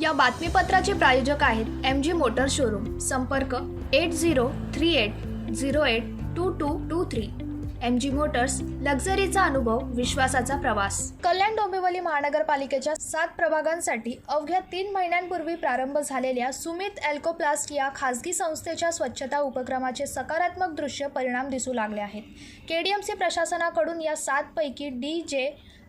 या बातमीपत्राचे प्रायोजक आहेत एम जी मोटर शोरूम संपर्क eight zero three eight zero eight two two two three M G motors लक्झरीचा अनुभव विश्वासाचा प्रवास. कल्याण डोंबिवली महानगरपालिकेच्या सात प्रभागांसाठी अवघ्या तीन महिन्यांपूर्वी प्रारंभ झालेल्या सुमित एल्कोप्लास्ट या खासगी संस्थेच्या स्वच्छता उपक्रमाचे सकारात्मक दृश्य परिणाम दिसू लागले आहेत. के डी एम सी प्रशासनाकडून या सातपैकी D J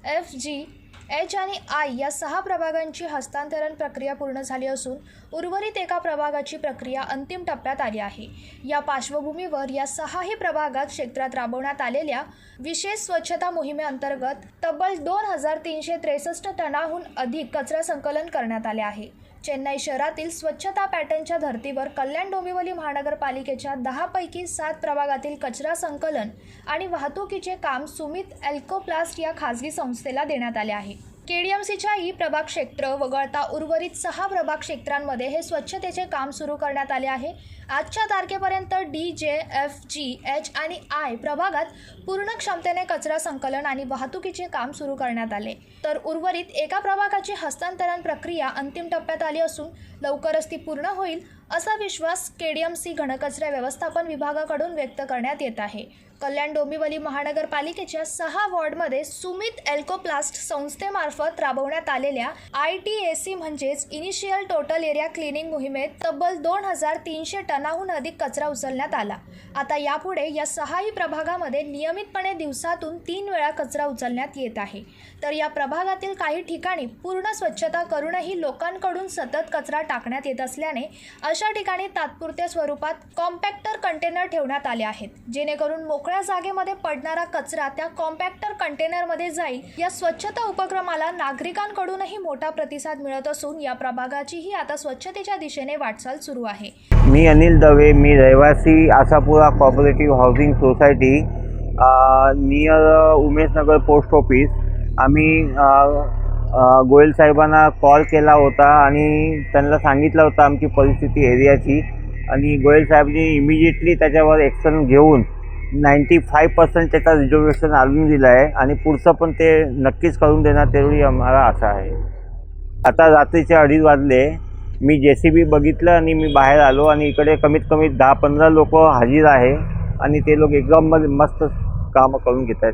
F G H आणि आय या सहा प्रभागांची हस्तांतरण प्रक्रिया पूर्ण झाली असून उर्वरित एका प्रभागाची प्रक्रिया अंतिम टप्प्यात आली आहे. या पार्श्वभूमीवर या सहाही प्रभागात क्षेत्रात राबवण्यात आलेल्या विशेष स्वच्छता मोहिमेअंतर्गत तब्बल दोन हजार तीनशे त्रेसष्ट टनाहून अधिक कचरा संकलन करण्यात आले आहे. चेन्नई शहरातील स्वच्छता पॅटर्नच्या धर्तीवर कल्याण डोंबिवली महानगरपालिकेच्या दहापैकी सात प्रभागातील कचरा संकलन आणि वाहतुकीचे काम सुमित एल्कोप्लास्ट या खासगी संस्थेला देण्यात आले आहे. केडीएमसीच्या ई प्रभाग क्षेत्र वगळता उर्वरित सहा प्रभाग क्षेत्रांमध्ये हे स्वच्छतेचे काम सुरू करण्यात आले आहे. आजच्या तारखेपर्यंत D J F G H आणि आय प्रभागात पूर्ण क्षमतेने कचरा संकलन आणि वाहतुकीचे काम सुरू करण्यात आले. तर उर्वरित एका प्रभागाची हस्तांतरण प्रक्रिया अंतिम टप्प्यात आली असून लवकरच ती पूर्ण होईल असा विश्वास केडीएमसी घनकचरा व्यवस्थापन विभागाकडून व्यक्त करण्यात येत आहे. कल्याण डोंबिवली महानगरपालिकेच्या सहा वॉर्डमध्ये सुमित एल्कोप्लास्ट संस्थेमार्फत राबवण्यात आलेल्या आय टी ए सी म्हणजेच इनिशियल टोटल एरिया क्लिनिंग मोहिमेत तब्बल दोन हजार तीनशे टनाहून अधिक कचरा उचलण्यात आला. आता यापुढे या सहाही प्रभागामध्ये नियमितपणे दिवसातून तीन वेळा कचरा उचलण्यात येत आहे. तर या प्रभागातील काही ठिकाणी पूर्ण स्वच्छता करूनही लोकांकडून सतत कचरा टाकण्यात येत असल्याने अशा ठिकाणी तात्पुरत्या स्वरूपात कॉम्पॅक्टर कंटेनर ठेवण्यात आले आहेत. जेणेकरून मोकळ्या जागेमध्ये पडणारा कचरा त्या कॉम्पॅक्टर कंटेनरमध्ये जाईल. या स्वच्छता उपक्रमाला नागरिकांकडूनही मोठा प्रतिसाद मिळत असून या प्रभागाचीही आता स्वच्छतेच्या दिशेने वाटचाल सुरू आहे. मी अनिल दवे मी रहिवासी Asapura cooperative housing society near Umeshnagar post office आम्ही गोयल साहेबांना कॉल केला होता आणि त्यांना सांगितलं होतं आमची परिस्थिती एरियाची. आणि गोयल साहेबांनी इमिजिएटली त्याच्यावर ॲक्शन घेऊन नाईंटी फाय पर्सेंट त्याचा रिझर्वेशन आणून दिलं आहे. आणि पुढचं पण ते नक्कीच करून देणार तेवढी आम्हाला आशा आहे. आता रात्रीचे अडीच वाजले. मी जे सी बी बघितलं आणि मी बाहेर आलो आणि इकडे कमीत कमी दहा पंधरा लोक हाजीर आहे. आणि ते लोक एकदम मस्त कामं करून घेत आहेत